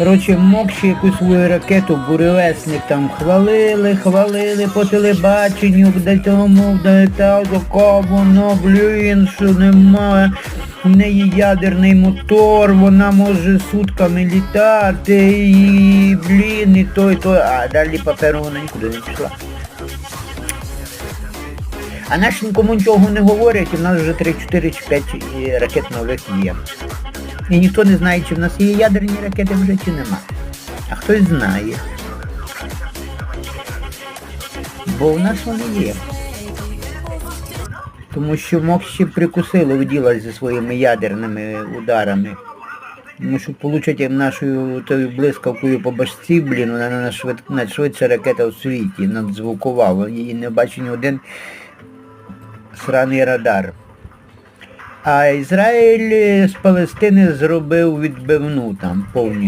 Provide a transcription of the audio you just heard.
Коротше, мокші якусь свою ракету, буревесник там хвалили, хвалили по телебаченню, де тому, де та, така воно, блін, що немає. У неї ядерний мотор, вона може сутками літати, і блін, і то, і то, а далі паперу вона нікуди не пішла. А наші нікому нічого не говорять, в нас вже 3, 4 чи 5 і ракет нових є. І ніхто не знає, чи в нас є ядерні ракети вже чи нема. А хтось знає. Бо в нас вони є. Тому що мокші прикусили в діла зі своїми ядерними ударами. Тому що получать нашою тою блискавкою по башці, блін, вона найшвид... найшвидша ракета у світі, надзвукова, її не бачить ні один сраний радар. А Ізраїль з Палестини зробив відбивну там повністю.